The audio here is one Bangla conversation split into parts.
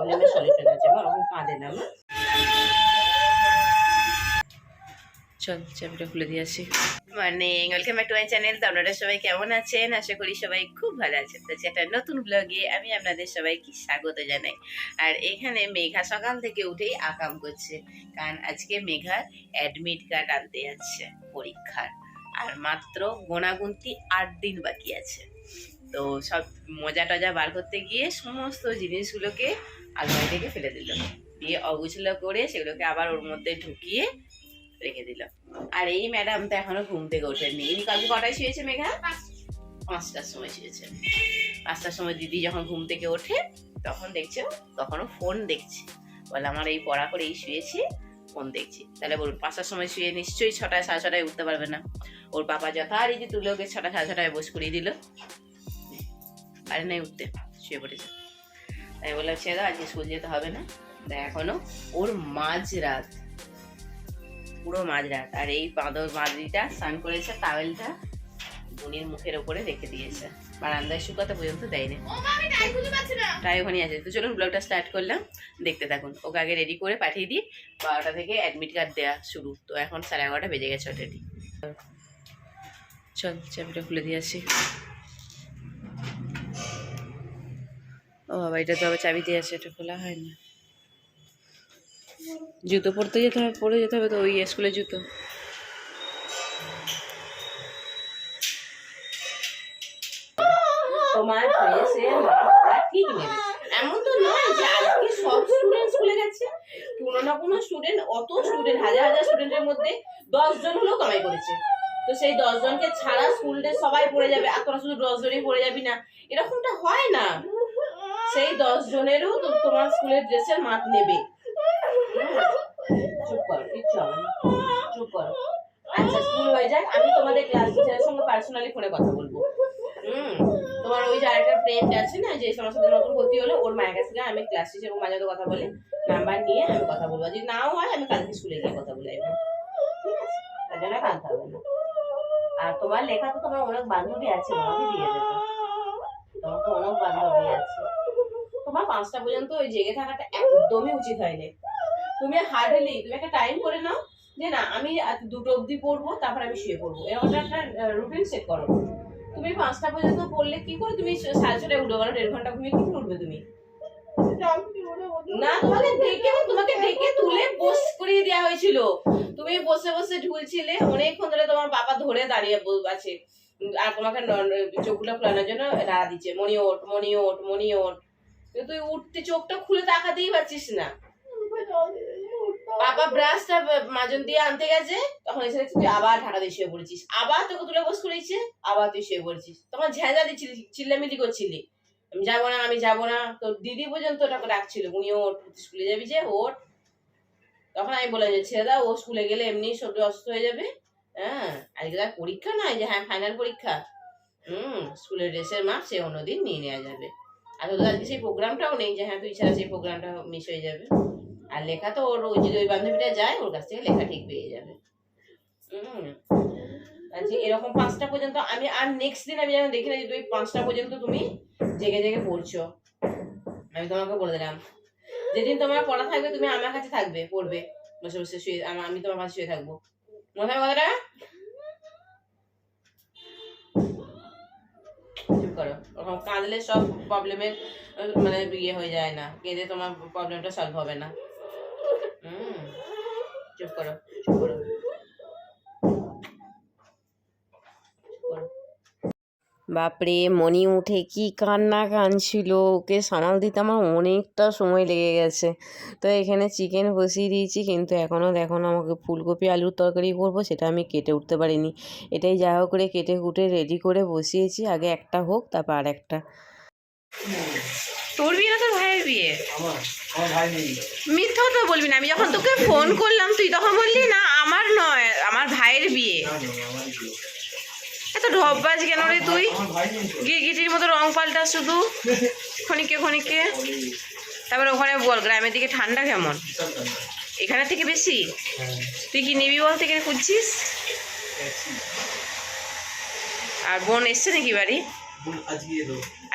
প্রবলেমের সলিউশন আছে মা ওরকম কাঁদে না, মা। চল চাবিটা খুলে দিয়ে আসি। Morning welcome back to my channel তো আপনারা সবাই কেমন আছেন? আশা করি সবাই খুব ভালো আছেন। তো একটা নতুন ব্লগে আমি আপনাদের সবাইকে স্বাগত জানাই। আর এখানে মেঘা সকাল থেকে উঠেই আকাম করছে, কারণ আজকে মেঘার অ্যাডমিট কার্ড আনতে যাচ্ছে পরীক্ষার। আর মাত্র গোনাগুনতি আট দিন বাকি আছে। তো সব মজা টজা বার করতে গিয়ে সমস্ত জিনিসগুলোকে আলমারি থেকে ফেলে দিল। দিয়ে অগুছলো করে সেগুলোকে আবার ওর মধ্যে ঢুকিয়ে রেখে দিল। আর এই ম্যাডাম তো এখনও ঘুম থেকে ওঠেননি। ইনি কালকে কটায় শুয়েছে মেঘা? পাঁচটার সময় শুয়েছে। পাঁচটার সময় দিদি যখন ঘুম থেকে ওঠে, তখন দেখছে, তখনও ফোন দেখছে। বলে, আমার এই পড়া করে এই শুয়েছি, ফোন দেখছি। তাহলে বলুন, পাঁচটার সময় শুয়ে নিশ্চয়ই ছটায়, সাড়ে ছটায় উঠতে পারবে না। ওর বাবা যথারীতি তুলে ওকে ছটা, সাড়ে ছটায় বস করিয়ে দিল। পারে নাই উঠতে শুয়ে পড়েছে। তাই বললাম দাও আজকে স্কুল যেতে হবে না। এখনও ওর মাঝ রাত পুরো মাঝরাত। আর এই বাঁদর বাঁদরিটা স্নান করেছে টাওয়েলটা বুনির মুখের ওপরে রেখে দিয়েছে। বারান্দায় শুকাতে পর্যন্ত দেয়নি। তাই ওখানে আছে। তো চলুন ব্লগটা স্টার্ট করলাম। দেখতে থাকুন। ওকে আগে রেডি করে পাঠিয়ে দিই। বারোটা থেকে অ্যাডমিট কার্ড দেওয়া শুরু। তো এখন সাড়ে এগারোটা বেজে গেছে অলরেডি চল চাবিটা খুলে দিয়ে আসি। বাবা, এটা তো আবার চাবি দিয়ে আছে এটা খোলা হয় না। জুতো পরতে যেতে হবে, পরে যেতে হবে তো, ওই স্কুলের জুতো। এমন তো নয় সব স্টুডেন্ট স্কুলে গেছে। কোনো স্টুডেন্ট অত স্টুডেন্ট হাজার হাজার স্টুডেন্টের মধ্যে দশ জন হলেও কামাই করেছে। তো সেই দশ জনকে ছাড়া স্কুল সবাই পড়ে যাবে, আর শুধু পড়ে যাবি না। এরকমটা হয় না। সেই দশ জনেরও তোমার স্কুলের ড্রেসের মাপ নেবে। চুপ করো, কিচ্ছু চুপ করো। আচ্ছা স্কুল হয়ে যাক। আমি তোমাদের ক্লাস টিচারের সঙ্গে পার্সোনালি ফোনে কথা বলব। তোমার ওই যে আরেকটা ফ্রেন্ড আছে না, যে সমস্ত নতুন ভর্তি হলো, ওর মায়ের কাছে আমি ক্লাস টিচার মাঝে তো কথা বলে নাম্বার নিয়ে আমি কথা বলব। যদি নাও হয়, আমি কালকে স্কুলে গিয়ে কথা বলে আসব। ঠিক আছে? তার জন্য কাঁদতে হবে না। আর তোমার লেখা তো তোমার অনেক বান্ধবী আছে তোমাকে দিয়ে দেবে। তোমার তো অনেক বান্ধবী আছে। তোমার পাঁচটা পর্যন্ত ওই জেগে থাকাটা একদমই উচিত হয়নি। তুমি হার্ডলি তুমি একটা টাইম করে নাও যে না, আমি দুটো অবধি পড়ব, তারপর আমি শুয়ে পড়ব। এরকম একটা রুটিন সেট করো। তুমি পাঁচটা পর্যন্ত পড়লে কি করে তুমি সাড়ে ছটায় উঠবে মানে দেড় ঘণ্টা ঘুমিয়ে কি উঠবে তুমি? না, তোমাকে ডেকে তোমাকে ডেকে তুলে বস করিয়ে দেওয়া হয়েছিল। তুমি বসে বসে ঝুলছিলে অনেকক্ষণ ধরে তোমার বাবা ধরে দাঁড়িয়ে আছে। আর তোমাকে চোখগুলো খোলানোর জন্য রাড়া দিচ্ছে। মনি ওঠ মনি ওঠ মনি কিন্তু তুই উঠতে চোখটা খুলে তাকাতেই পারছিস না। বাবা ব্রাশটা মাজন দিয়ে আনতে গেছে, তখন এসে তুই আবার ঢাকা দিয়ে শুয়ে পড়েছিস। আবার তোকে তুলে বস করেছে আবার তুই শুয়ে পড়েছিস। তখন ঝেঁঝা দিচ্ছিলি চিল্লামিলি করছিলি। আমি যাব না, আমি যাব না। তো দিদি পর্যন্ত ওটাকে ডাকছিল উনি ওঠ স্কুলে যাবি যে, ওর। তখন আমি বলে যে ছেড়ে দাও, ও স্কুলে গেলে এমনি শরীর অসুস্থ হয়ে যাবে। হ্যাঁ আজকে তার পরীক্ষা নয় যে হ্যাঁ ফাইনাল পরীক্ষা। হুম, স্কুলের ড্রেসের মাপ সে অন্যদিন নিয়ে নেওয়া যাবে। আর তোদের আজকে সেই প্রোগ্রামটাও নেই যে হ্যাঁ তুই ছাড়া সেই প্রোগ্রামটা মিস হয়ে যাবে। আর লেখা তো ওর ওই যদি ওই বান্ধবীটা যায়, ওর কাছ থেকে লেখা ঠিক পেয়ে যাবে। আজকে এরকম পাঁচটা পর্যন্ত আমি, আর নেক্সট দিন আমি যেন দেখি না যে তুমি পাঁচটা পর্যন্ত তুমি জেগে জেগে পড়ছো। আমি তোমাকে বলে দিলাম। যেদিন তোমার পড়া থাকবে, তুমি আমার কাছে থাকবে, পড়বে। বসে বসে শুয়ে আমি তোমার পাশে শুয়ে থাকব। মনে হয় কথাটা? চুপ করো। ওরকম কাঁদলে সব প্রবলেমের মানে ইয়ে হয়ে যায় না। কেঁদে তোমার প্রবলেমটা সলভ হবে না। হুম, চুপ করো চুপ করো চুপ করো বাপরে মনি উঠে কি কান্না কানছিল ওকে সামাল দিতে আমার অনেকটা সময় লেগে গেছে। তো এখানে চিকেন বসিয়ে দিয়েছি কিন্তু এখনও দেখো না আমাকে ফুলকপি আলুর তরকারি করব সেটা আমি কেটে উঠতে পারিনি। এটাই যা হোক করে কেটে কুটে রেডি করে বসিয়েছি আগে একটা হোক তারপর আর একটা। তোর বিয়ে না তোর ভাইয়ের বিয়ে? আমার আমার ভাই নেই। মিথ্যা তো বলবি না আমি যখন তোকে ফোন করলাম তুই তখন বললি না আমার নয় আমার ভাইয়ের বিয়ে। এত ঢপবাজ কেন রে তুই। গিরগিটির মতো রং পাল্টা শুধু। ক্ষণিকে ক্ষণিকে তারপরে ওখানে বল গ্রামের দিকে ঠান্ডা কেমন? এখানে থেকে বেশি? তুই কি নিবি বল থেকে খুঁজছিস? আর বোন এসছে নাকি বাড়ি?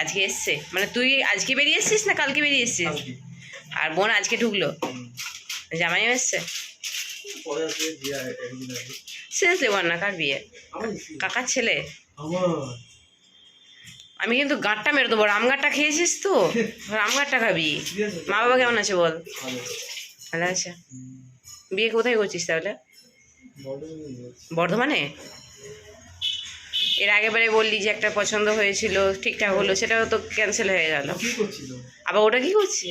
আজকে এসছে। মানে তুই আজকে বেরিয়ে এসছিস না কালকে বেরিয়ে এসছিস? আর বোন আজকে ঢুকলো? জামাই এসছে? শেষ দেবার না কার বিয়ে? কাকার ছেলে? আমি কিন্তু গাঁটটা মেরে দেবো রামগাঁটটা খেয়েছিস তো? রামগাঁটটা খাবি। মা বাবা কেমন আছে বল? ভালো আছে। বিয়ে কোথায় করছিস তাহলে? বর্ধমানে? এর আগেবারে বললি যে একটা পছন্দ হয়েছিল ঠিকঠাক হলো সেটাও তো ক্যান্সেল হয়ে গেল। আবার ওটা কি করছে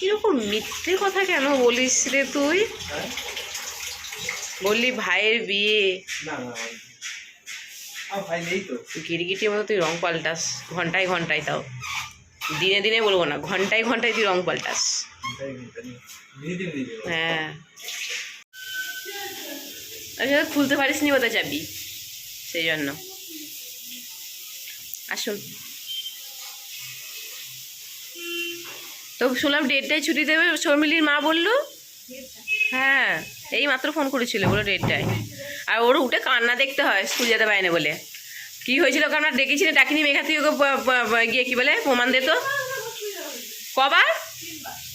কীরকম মিথ্যে কথা কেন বলিস রে তুই? হ্যাঁ? বললি ভাইয়ের বিয়ে। গিরগিটির মতো তুই রং পাল্টাস। ঘন্টায় ঘন্টায় তাও। দিনে দিনে বলব না ঘন্টায় ঘন্টায় তুই রং পাল্টাস। হ্যাঁ। আচ্ছা খুলতে পারিস নি ওটা চাবি। সেই জন্য। আসুন। তো শুনলাম ডেটটায় ছুটি দেবে, শর্মিলির মা বলল? হ্যাঁ এই মাত্র ফোন করেছিল বলো ডেটটায় আর ওর উঠে কান্না দেখতে হয় স্কুল যেতে পারে না বলে। কি হয়েছিল কান্না ডেকেছিলে ডাকিনি মেঘা তুই ওকে ব- ব- ব- গিয়ে কি বলে, প্রমাণ দে তো। কবার?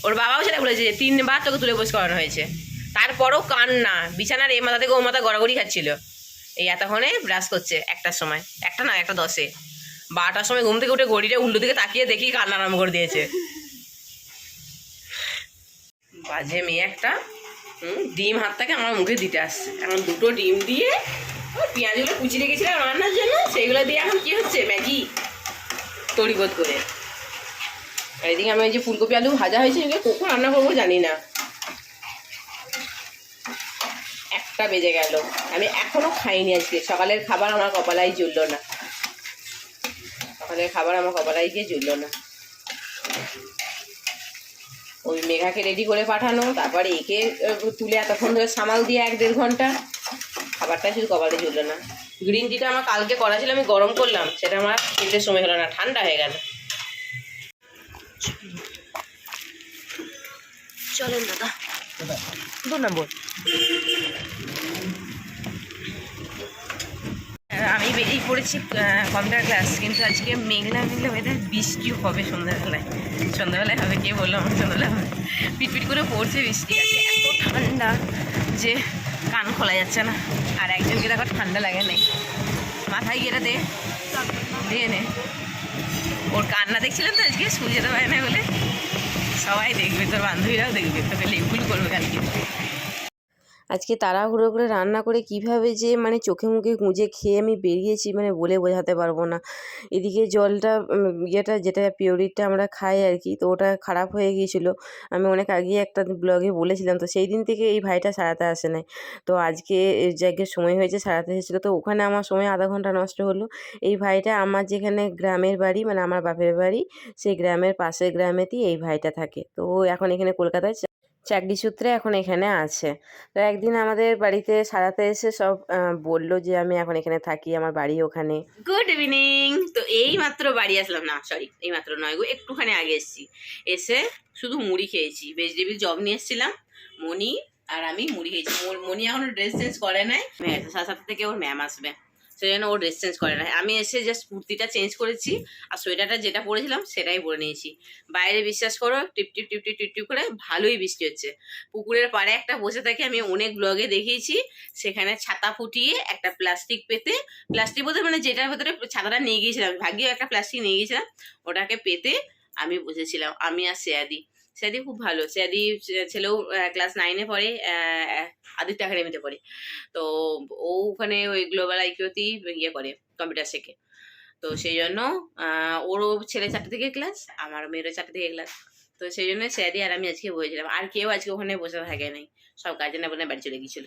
ওর বাবাও সেটা বলেছে যে তিনবার তোকে তুলে বস করানো হয়েছে। তারপরও কান্না, বিছানার এই মাথা থেকে ও মাথা গড়াগড়ি খাচ্ছিল। এই এতক্ষণে ব্রাশ করছে একটার সময়, একটা না, একটা দশে। বারোটার সময় ঘুম থেকে উঠে ঘড়িটা উল্টো দিকে তাকিয়ে দেখি কান্না আরম্ভ করে দিয়েছে। বাজে মেয়ে একটা। ডিম হাতটাকে আমার মুখে দিতে আসছে। এখন দুটো ডিম দিয়ে পেঁয়াজগুলো কুচি রেখেছিলাম রান্নার জন্য সেইগুলো দিয়ে এখন কি হচ্ছে? ম্যাগি তড়িবোধ করে। এদিকে আমি ওই যে ফুলকপি আলু ভাজা হয়েছে, এগুলো কখন রান্না করব জানি না। একটা বেজে গেল। আমি এখনও খাইনি আজকে। সকালের খাবার আমার কপালাই জুড়লো না। সকালের খাবার আমার কপালাই গিয়ে জুড়লো না। ওই মেঘাকে রেডি করে পাঠানো তারপরে একে তুলে এতক্ষণ ধরে সামাল দিয়ে এক দেড় ঘণ্টা। খাবারটা শুধু কপালে চলল না। গ্রিন টিটা আমার কালকে করা ছিল আমি গরম করলাম সেটা আমার খেতে সময় হলো না ঠান্ডা হয়ে গেল। চলেন দাদা। দু নম্বর। আমি বেরিয়ে পড়েছি কম্পিউটার ক্লাস, কিন্তু আজকে মেঘলা মেঘলা ওয়েদার বৃষ্টিও হবে সন্ধ্যাবেলায়। সন্ধ্যাবেলায় হবে, কে বলল আমার সন্ধ্যাবেলায় হবে? পিটপিট করে পড়ছে বৃষ্টি আছে এত ঠান্ডা যে কান খোলা যাচ্ছে না। আর একজনকে দেখো ঠান্ডা লাগে নাই। মাথায় গিয়ে দে। দিয়ে নে। ওর কান্না দেখছিলাম তো আজকে, স্কুল যেতে পারে না বলে। সবাই দেখবে, তোর বান্ধবীরাও দেখবে, তোকে লেগুল করবে কালকে। আজকে তাড়াহুড়ো করে রান্না করে কীভাবে যে মানে চোখে মুখে গুঁজে খেয়ে আমি বেরিয়েছি মানে বলে বোঝাতে পারব না। এদিকে জলটা ইয়েটা যেটা পিওরিটটা আমরা খাই আর কি, তো ওটা খারাপ হয়ে গিয়েছিল। আমি অনেক আগে একটা ব্লগে বলেছিলাম, তো সেই দিন থেকে এই ভাইটা সারাতে আসে নাই। তো আজকে জায়গায় সময় হয়েছে সারাতে এসেছিল, তো ওখানে আমার সময় আধা ঘণ্টা নষ্ট হলো। এই ভাইটা আমার যেখানে গ্রামের বাড়ি মানে আমার বাপের বাড়ি, সেই গ্রামের পাশের গ্রামেতেই এই ভাইটা থাকে। তো ও এখন এখানে কলকাতায় চাকরি সূত্রে এখন এখানে আছে। তো একদিন আমাদের বাড়িতে সারাতে এসে সব বলল যে আমি এখন এখানে থাকি, আমার বাড়ি ওখানে। গুড ইভিনিং তো এই মাত্র বাড়ি আসলাম না সরি এই মাত্র নয় গো, একটুখানি আগে এসেছি। এসে শুধু মুড়ি খেয়েছি ভেজিটেবিল জব নিয়ে এসেছিলাম মনি আর আমি মুড়ি খেয়েছি। মনি এখনও ড্রেস চেঞ্জ করে নাই। সাথে থেকে ওর ম্যাম আসবে। সেই জন্য ও ড্রেস চেঞ্জ করে না। আমি এসে জাস্ট কুর্তিটা চেঞ্জ করেছি আর সোয়েটারটা যেটা পরেছিলাম সেটাই পরে নিয়েছি। বাইরে বিশ্বাস করো, টিপ টিপ টিপ টিপ টিপ টিপ করে ভালোই বৃষ্টি হচ্ছে। পুকুরের পাড়ে একটা বসে থাকে আমি অনেক ব্লগে দেখিয়েছি। সেখানে ছাতা ফুটিয়ে একটা প্লাস্টিক পেতে প্লাস্টিক বলতে মানে যেটার ভেতরে ছাতাটা নিয়ে গিয়েছিলাম ভাগ্যে একটা প্লাস্টিক নিয়ে গিয়েছিলাম, ওটাকে পেতে আমি বসেছিলাম, আমি আর সেয়াদি সেয়াদি খুব ভালো। ছে- ছেলেও ক্লাস নাইনে পড়ে আদিত্য একাডেমিতে পড়ে। তো ও ওখানে ওই গ্লোবাল আইকিউতেই ইয়ে করে কম্পিউটার শেখে। তো সেই জন্য ওরও ছেলে চারটে থেকে ক্লাস আমার মেয়েরও চারটে থেকে ক্লাস তো সেই জন্য স্যাদি আর আমি আজকে বসেছিলাম আর কেউ আজকে ওখানে বসে থাকে নাই। সব কাজে না বোনে বাড়ি চলে গিয়েছিল।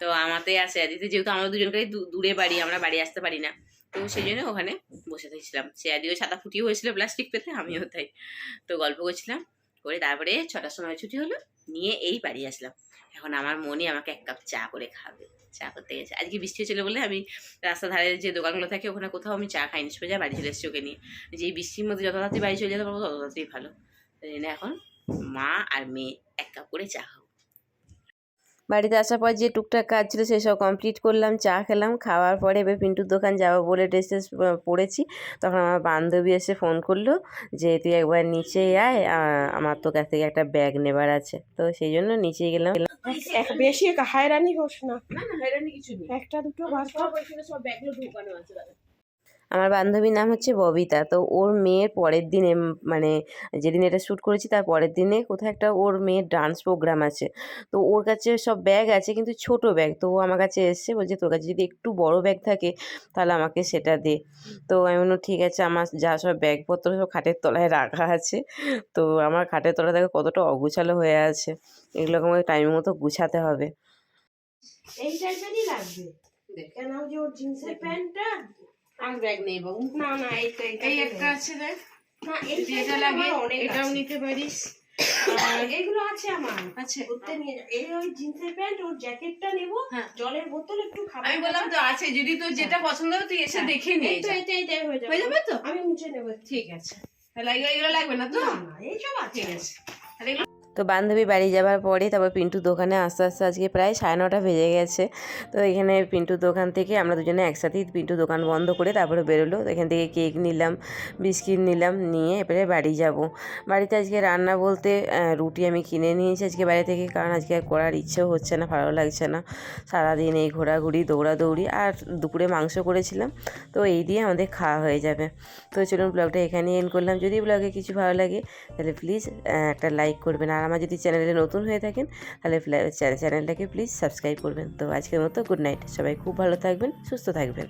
তো আমাতে আর স্যাদিতে যেহেতু আমরা দুজনকে দূরে বাড়ি, আমরা বাড়ি আসতে পারি না। তো সেই জন্য ওখানে বসে থাকছিলাম। স্যাদিও ছাতা ফুটিয়ে হয়েছিল প্লাস্টিক পেতে, আমিও তাই। তো গল্প করছিলাম। করে তারপরে ছটার সময় ছুটি হলো, নিয়ে এই বাড়ি আসলাম। এখন আমার মনে আমাকে এক কাপ চা করে খাবে। চা করতে গেছে। আজকে বৃষ্টি হয়েছিল বলে আমি রাস্তা ধারে যে দোকানগুলো থাকে, ওখানে কোথাও আমি চা খাইনি। সোজা বাড়ি চলে এসেছি ওকে নিয়ে। যে বৃষ্টির মধ্যে যত তাড়াতাড়ি বাড়ি চলে যেতে পারব, তত তাড়াতাড়ি ভালো। এখন মা আর মেয়ে এক কাপ করে চা খাব। বাড়িতে আসার পর যে টুকটাক কাজ ছিল সেসব কমপ্লিট করলাম চা খেলাম খাওয়ার পরে এবার পিন্টুর দোকান যাব বলে ড্রেস ট্রেস পরেছি। তখন আমার বান্ধবী এসে ফোন করল যে তুই একবার নিচে আয় আমার তো কাছ থেকে একটা ব্যাগ নেবার আছে। তো সেই জন্য নিচে গেলাম। বেশি হায়রানি হোস না। হয়রানি কিছু নেই। একটা দুটো সব ব্যাগগুলো ঢুকানো আছে আমার বান্ধবীর নাম হচ্ছে ববিতা। তো ওর মেয়ের পরের দিনে মানে যেদিন এটা শ্যুট করেছি তার পরের দিনে কোথাও একটা ওর মেয়ের ডান্স প্রোগ্রাম আছে। তো ওর কাছে সব ব্যাগ আছে কিন্তু ছোট ব্যাগ তো ও আমার কাছে এসছে, বলছে তোর কাছে যদি একটু বড় ব্যাগ থাকে তাহলে আমাকে সেটা দে। তো আমি বললাম, ঠিক আছে, আমার যা সব ব্যাগপত্র সব খাটের তলায় রাখা আছে। তো আমার খাটের তলায় দেখো কতটা অগুছালো হয়ে আছে। এগুলোকে আমাকে টাইম মতো গুছাতে হবে। এই টাইপেরই লাগবে। কেন ওই যে ওর জিন্সের প্যান্টটা। আর ব্যাগ নেই বাবু। না না এইটা এই একটা আছে দেখ। না এটা লাগে এটাও নিতে পারিস। এগুলো আছে আমার। আছে। ঘুরতে নিয়ে এই ওই জিন্সের প্যান্ট ওর জ্যাকেটটা নেব। হ্যাঁ। জলের বোতল একটু খাবার আমি বললাম তো আছে যদি তোর যেটা পছন্দ হবে তুই এসে দেখে নিয়ে এই তো এটা এটাই হয়ে যাবে। হয়ে যাবে তো? আমি মুছে নেব। ঠিক আছে। তাহলে এগুলো লাগবে না তো? না না এইসব আছে। ঠিক আছে। তাহলে তো বান্ধবী বাড়ি যাবার পরে তারপর পিন্টুর দোকানে আস্তে আস্তে আজকে প্রায় সাড়ে নটা বেজে গেছে। তো এখানে পিন্টুর দোকান থেকে আমরা দুজনে একসাথেই পিন্টুর দোকান বন্ধ করে তারপরে বেরোলো। এখান থেকে কেক নিলাম, বিস্কিট নিলাম, নিয়ে এবারে বাড়ি যাব। বাড়িতে আজকে রান্না বলতে রুটি আমি কিনে নিয়েছি আজকে বাইরে থেকে, কারণ আজকে আর করার ইচ্ছেও হচ্ছে না, ভালো লাগছে না। সারাদিন এই ঘোরাঘুরি, দৌড়াদৌড়ি আর দুপুরে মাংস করেছিলাম। তো এই দিয়ে আমাদের খাওয়া হয়ে যাবে। তো চলুন ব্লগটা এখানেই এন্ড করলাম। যদি ব্লগে কিছু ভালো লাগে, তাহলে প্লিজ একটা লাইক করবেন। আর আমার যদি চ্যানেলে নতুন হয়ে থাকেন, তাহলে চ্যানেলটাকে প্লিজ সাবস্ক্রাইব করবেন। তো আজকের মতো গুড নাইট সবাই খুব ভালো থাকবেন, সুস্থ থাকবেন।